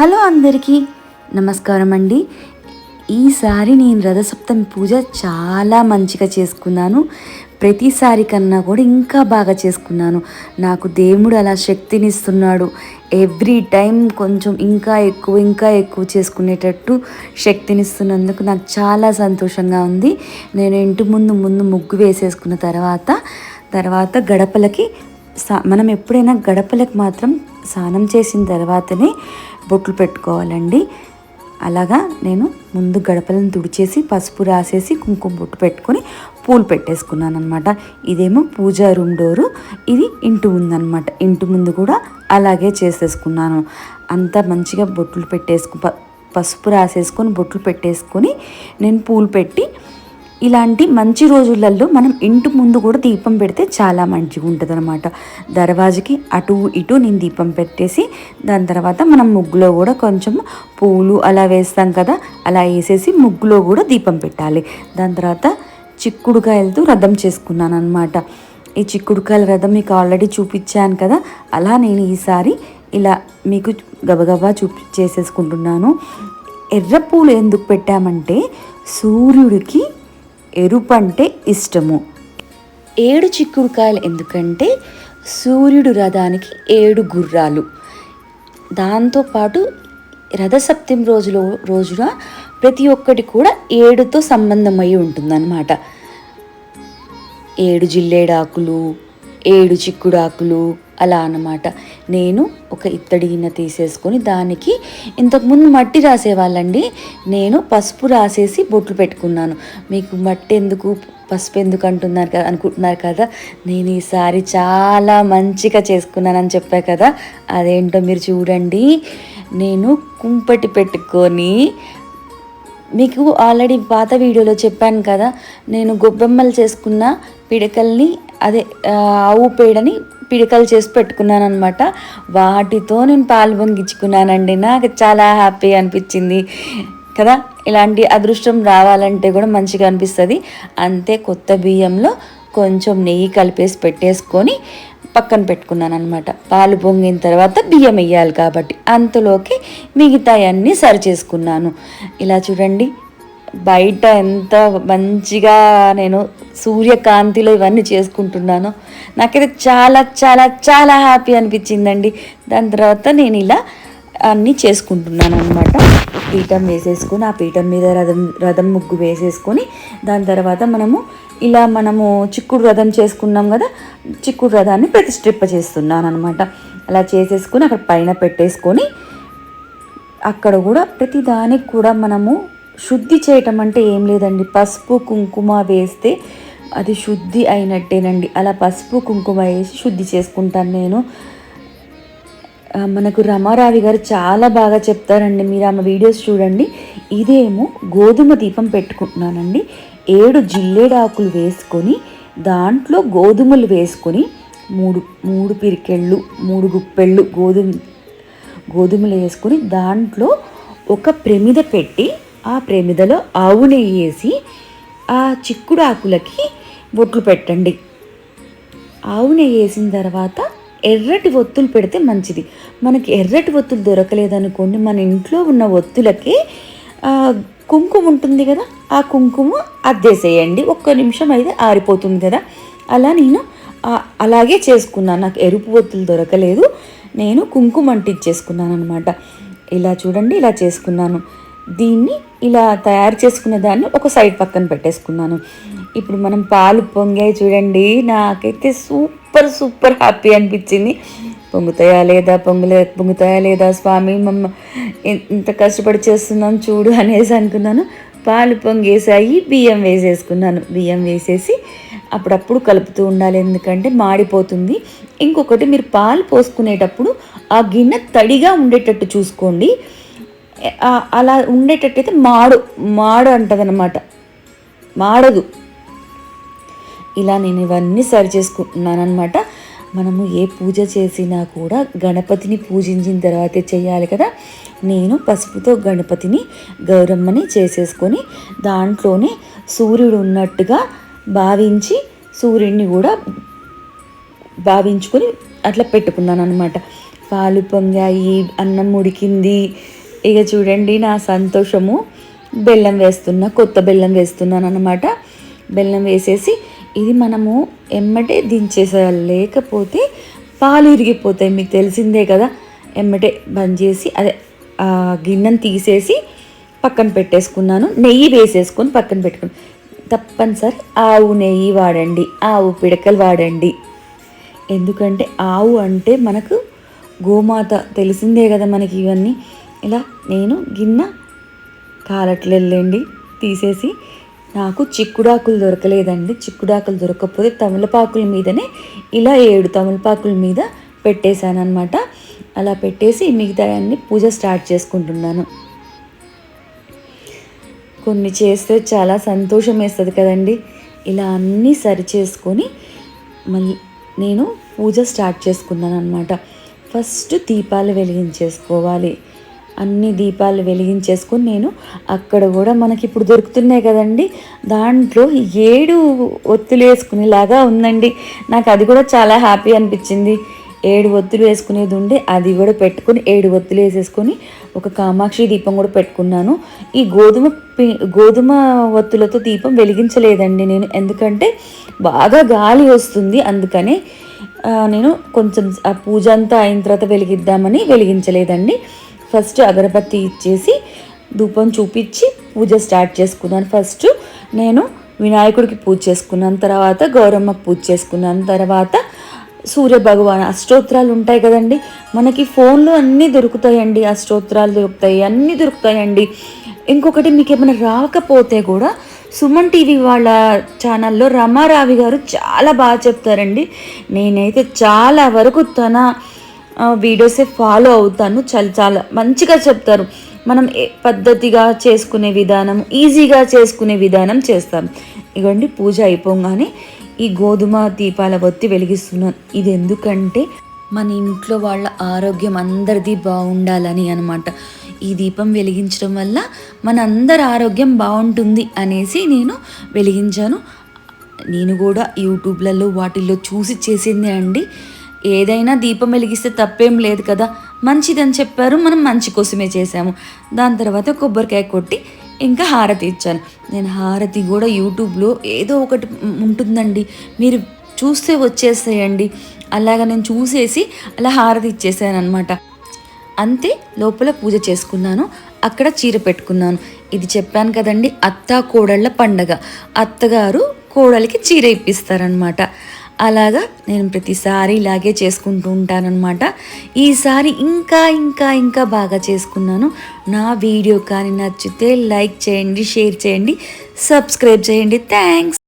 Hello అందరికీ నమస్కారం అండి. ఈసారి నేను రథసప్తమి పూజ చాలా మంచిగా చేసుకున్నాను. ప్రతిసారి కన్నా కూడా ఇంకా బాగా చేసుకున్నాను. నాకు దేవుడు అలా శక్తినిస్తున్నాడు. ఎవ్రీ టైం కొంచెం ఇంకా ఎక్కువ ఇంకా ఎక్కువ చేసుకునేటట్టు శక్తినిస్తున్నందుకు నాకు చాలా సంతోషంగా ఉంది. నేను ఇంటి ముందు ముందు ముగ్గు వేసేసుకున్న తర్వాత తర్వాత గడపలకి మనం ఎప్పుడైనా గడపలకు మాత్రం స్నానం చేసిన తర్వాతనే బొట్లు పెట్టుకోవాలండి. అలాగా నేను ముందు గడపలను తుడిచేసి పసుపు రాసేసి కుంకుమ బొట్టు పెట్టుకొని పూలు పెట్టేసుకున్నాను అనమాట ఇదేమో పూజా రూమ్ డోరు ఇది ఇంటి ముందనమాట ఇంటి ముందు కూడా అలాగే చేసేసుకున్నాను. అంతా మంచిగా బొట్లు పెట్టేసుకు ప- పసుపు రాసేసుకొని బొట్లు పెట్టేసుకొని నేను పూలు పెట్టి ఇలాంటి మంచి రోజులలో మనం ఇంటి ముందు కూడా దీపం పెడితే చాలా మంచిగా ఉంటుంది అనమాట దర్వాజకి అటు ఇటు నేను దీపం పెట్టేసి దాని తర్వాత మనం ముగ్గులో కూడా కొంచెం పూలు అలా వేస్తాం కదా అలా వేసేసి ముగ్గులో కూడా దీపం పెట్టాలి. దాని తర్వాత చిక్కుడుకాయలతో రథం చేసుకున్నాను అనమాట ఈ చిక్కుడుకాయల రథం మీకు ఆల్రెడీ చూపించాను కదా అలా నేను ఈసారి ఇలా మీకు గబగబా చూపి చేసేసుకుంటున్నాను. ఎర్ర పూలు ఎందుకు పెట్టామంటే సూర్యుడికి ఎరుపు అంటే ఇష్టము. ఏడు చిక్కుడుకాయలు ఎందుకంటే సూర్యుడు రథానికి ఏడు గుర్రాలు. దాంతోపాటు రథసప్తమి రోజులో రోజున ప్రతి ఒక్కటి కూడా ఏడుతో సంబంధమై ఉంటుందన్నమాట. ఏడు జిల్లేడాకులు ఏడు చిక్కుడాకులు అలా అన్నమాట. నేను ఒక ఇత్తడి గిన్నె తీసేసుకొని దానికి ఇంతకుముందు మట్టి రాసేవాళ్ళండి. నేను పసుపు రాసేసి బొట్లు పెట్టుకున్నాను. మీకు మట్టి ఎందుకు పసుపు ఎందుకు అంటున్నారు కదా అనుకుంటున్నారు కదా. నేను ఈసారి చాలా మంచిగా చేసుకున్నానని చెప్పా కదా. అదేంటో మీరు చూడండి. నేను కుంపటి పెట్టుకొని మీకు ఆల్రెడీ పాత వీడియోలో చెప్పాను కదా. నేను గొబ్బెమ్మలు చేసుకున్న పిడకల్ని అదే ఆవు పేడని పిడకలు చేసి పెట్టుకున్నాను అనమాట వాటితో నేను పాలు పొంగించుకున్నానండి. నాకు చాలా హ్యాపీ అనిపించింది కదా. ఇలాంటి అదృష్టం రావాలంటే కూడా మంచిగా అనిపిస్తుంది. అంతే కొత్త బియ్యంలో కొంచెం నెయ్యి కలిపేసి పెట్టేసుకొని పక్కన పెట్టుకున్నాను అనమాట పాలు పొంగిన తర్వాత బియ్యం వేయాలి కాబట్టి. అంతలోకి మిగతాయన్నీ సరి చేసుకున్నాను. ఇలా చూడండి. బయట ఎంత మంచిగా నేను సూర్యకాంతిలో ఇవన్నీ చేసుకుంటున్నాను నాకైతే చాలా చాలా చాలా హ్యాపీ అనిపించిందండి. దాని తర్వాత నేను ఇలా అన్నీ చేసుకుంటున్నాను అనమాట పీఠం వేసేసుకొని ఆ పీఠం మీద రథం రథం ముగ్గు వేసేసుకొని దాని తర్వాత మనము ఇలా మనము చిక్కుడు రథం చేసుకున్నాం కదా చిక్కుడు రథాన్ని ప్రతిష్ఠింప చేస్తున్నాను అనమాట అలా చేసేసుకొని అక్కడ పైన పెట్టేసుకొని అక్కడ కూడా ప్రతి దానికి కూడా మనము శుద్ధి చేయటం అంటే ఏం లేదండి. పసుపు కుంకుమ వేస్తే అది శుద్ధి అయినట్టేనండి. అలా పసుపు కుంకుమ వేసి శుద్ధి చేసుకుంటాను నేను. మనకు రమారావి గారు చాలా బాగా చెప్తారండి. మీరు ఆమె వీడియోస్ చూడండి. ఇదేమో గోధుమ దీపం పెట్టుకుంటున్నానండి. ఏడు జిల్లేడాకులు వేసుకొని దాంట్లో గోధుమలు వేసుకొని మూడు మూడు పిరికెళ్ళు మూడు గుప్పెళ్ళు గోధుమ గోధుమలు వేసుకొని దాంట్లో ఒక ప్రమిద పెట్టి ఆ ప్రమిదలో ఆవు నెయ్యి వేసి ఆ చిక్కుడు ఆకులకి బొట్లు పెట్టండి. ఆవు నెయ్యి వేసిన తర్వాత ఎర్రటి ఒత్తులు పెడితే మంచిది. మనకి ఎర్రటి ఒత్తులు దొరకలేదనుకోండి మన ఇంట్లో ఉన్న ఒత్తులకి కుంకుమ ఉంటుంది కదా ఆ కుంకుమ అద్దేసేయండి. ఒక్క నిమిషం అయితే ఆరిపోతుంది కదా. అలా నేను అలాగే చేసుకున్నాను. నాకు ఎరుపు ఒత్తులు దొరకలేదు. నేను కుంకుమ అంటించేసుకున్నాను అనమాట ఇలా చూడండి ఇలా చేసుకున్నాను. దీన్ని ఇలా తయారు చేసుకున్న దాన్ని ఒక సైడ్ పక్కన పెట్టేసుకున్నాను. ఇప్పుడు మనం పాలు పొంగాయి చూడండి. నాకైతే సూపర్ సూపర్ హ్యాపీ అనిపించింది. పొంగుతాయా లేదా? పొంగులే పొంగుతాయా లేదా స్వామి? మమ్మ ఇంత కష్టపడి చేస్తున్నాం చూడు అనేసి అనుకున్నాను. పాలు పొంగేసాయి బియ్యం వేసేసుకున్నాను. బియ్యం వేసేసి అప్పుడప్పుడు కలుపుతూ ఉండాలి. ఎందుకంటే మాడిపోతుంది. ఇంకొకటి మీరు పాలు పోసుకునేటప్పుడు ఆ గిన్నె తడిగా ఉండేటట్టు చూసుకోండి. అలా ఉండేటట్టయితే మాడు మాడు అంటదన్నమాట. మాడదు. ఇలా నేను ఇవన్నీ సరి చేసుకుంటున్నాను అనమాట మనము ఏ పూజ చేసినా కూడా గణపతిని పూజించిన తర్వాతే చేయాలి కదా. నేను పసుపుతో గణపతిని గౌరమ్మని చేసేసుకొని దాంట్లోనే సూర్యుడు ఉన్నట్టుగా భావించి సూర్యుడిని కూడా భావించుకొని అట్లా పెట్టుకున్నాను అనమాట పాలు పొంగాయి అన్నం ఉడికింది ఇక చూడండి నా సంతోషము. బెల్లం వేస్తున్నా కొత్త బెల్లం వేస్తున్నాను అనమాట బెల్లం వేసేసి ఇది మనము ఎమ్మటే దించేసేయాలి లేకపోతే పాలు ఇరిగిపోతాయి మీకు తెలిసిందే కదా. ఎమ్మటే బంద్ చేసి అదే ఆ గిన్నెను తీసేసి పక్కన పెట్టేసుకున్నాను. నెయ్యి వేసేసుకొని పక్కన పెట్టుకుని తప్పనిసరి ఆవు నెయ్యి వాడండి ఆవు పిడకలు వాడండి. ఎందుకంటే ఆవు అంటే మనకు గోమాత తెలిసిందే కదా మనకి ఇవన్నీ. ఇలా నేను గిన్నె కాలట్లెళ్ళండి తీసేసి నాకు చిక్కుడాకులు దొరకలేదండి. చిక్కుడాకులు దొరకకపోతే తమలపాకుల మీదనే ఇలా ఏడు తమలపాకుల మీద పెట్టేశాను అనమాట అలా పెట్టేసి మిగతా అన్ని పూజ స్టార్ట్ చేసుకుంటున్నాను. కొన్ని చేస్తే చాలా సంతోషం వేస్తుంది కదండి. ఇలా అన్నీ సరి చేసుకొని మళ్ళీ నేను పూజ స్టార్ట్ చేసుకున్నాను అనమాట ఫస్ట్ దీపాలు వెలిగించేసుకోవాలి. అన్ని దీపాలు వెలిగించేసుకుని నేను అక్కడ కూడా మనకి ఇప్పుడు దొరుకుతున్నాయి కదండి. దాంట్లో ఏడు ఒత్తులు వేసుకునేలాగా ఉందండి. నాకు అది కూడా చాలా హ్యాపీ అనిపించింది. ఏడు ఒత్తులు వేసుకునేది ఉండే అది కూడా పెట్టుకొని ఏడు ఒత్తులు వేసేసుకొని ఒక కామాక్షి దీపం కూడా పెట్టుకున్నాను. ఈ గోధుమ గోధుమ ఒత్తులతో దీపం వెలిగించలేదండి నేను. ఎందుకంటే బాగా గాలి వస్తుంది. అందుకని నేను కొంచెం ఆ పూజ అంతా అయిన తర్వాత వెలిగిద్దామని వెలిగించలేదండి. ఫస్ట్ అగరబత్తి ఇచ్చేసి ధూపం చూపించి పూజ స్టార్ట్ చేసుకున్నాను. ఫస్ట్ నేను వినాయకుడికి పూజ చేసుకున్నాను తర్వాత గౌరమ్మకు పూజ చేసుకున్నాను తర్వాత సూర్య భగవాన్ అష్టోత్రాలు ఉంటాయి కదండి. మనకి ఫోన్లో అన్నీ దొరుకుతాయండి అష్టోత్రాలు దొరుకుతాయి అన్నీ దొరుకుతాయండి. ఇంకొకటి మీకు ఏమైనా రాకపోతే కూడా సుమన్ టీవీ వాళ్ళ ఛానల్లో రమారావి గారు చాలా బాగా చెప్తారండి. నేనైతే చాలా వరకు తన వీడియోసే ఫాలో అవుతాను. చాలా చాలా మంచిగా చెప్తారు. మనం పద్ధతిగా చేసుకునే విధానం ఈజీగా చేసుకునే విధానం చేస్తాం. ఇగోండి పూజ అయిపోగానే ఈ గోధుమ దీపాల బొత్తి వెలిగిస్తున్నాను. ఇది ఎందుకంటే మన ఇంట్లో వాళ్ళ ఆరోగ్యం అందరిది బాగుండాలని అనమాట ఈ దీపం వెలిగించడం వల్ల మన అందరి ఆరోగ్యం బాగుంటుంది అనేసి నేను వెలిగించాను. నేను కూడా యూట్యూబ్లలో వాటిల్లో చూసి చేసిందే అండి. ఏదైనా దీపం వెలిగిస్తే తప్పేం లేదు కదా. మంచిదని చెప్పారు మనం మంచి కోసమే చేసాము దాని తర్వాత కొబ్బరికాయ కొట్టి ఇంకా హారతి ఇచ్చాను. నేను హారతి కూడా యూట్యూబ్లో ఏదో ఒకటి ఉంటుందండి. మీరు చూస్తే వచ్చేసేయండి. అలాగ నేను చూసేసి అలా హారతి ఇచ్చేసాను అనమాట అంతే లోపల పూజ చేసుకున్నాను. అక్కడ చీర పెట్టుకున్నాను. ఇది చెప్పాను కదండి అత్త కోడళ్ళ పండగ. అత్తగారు కోడలికి చీర ఇప్పిస్తారనమాట అలాగా నేను ప్రతిసారి ఇలాగే చేసుకుంటూ ఉంటానన్నమాట. ఈసారి ఇంకా ఇంకా ఇంకా బాగా చేసుకున్నాను. నా వీడియో కానీ నచ్చితే లైక్ చేయండి షేర్ చేయండి సబ్స్క్రైబ్ చేయండి. థ్యాంక్స్.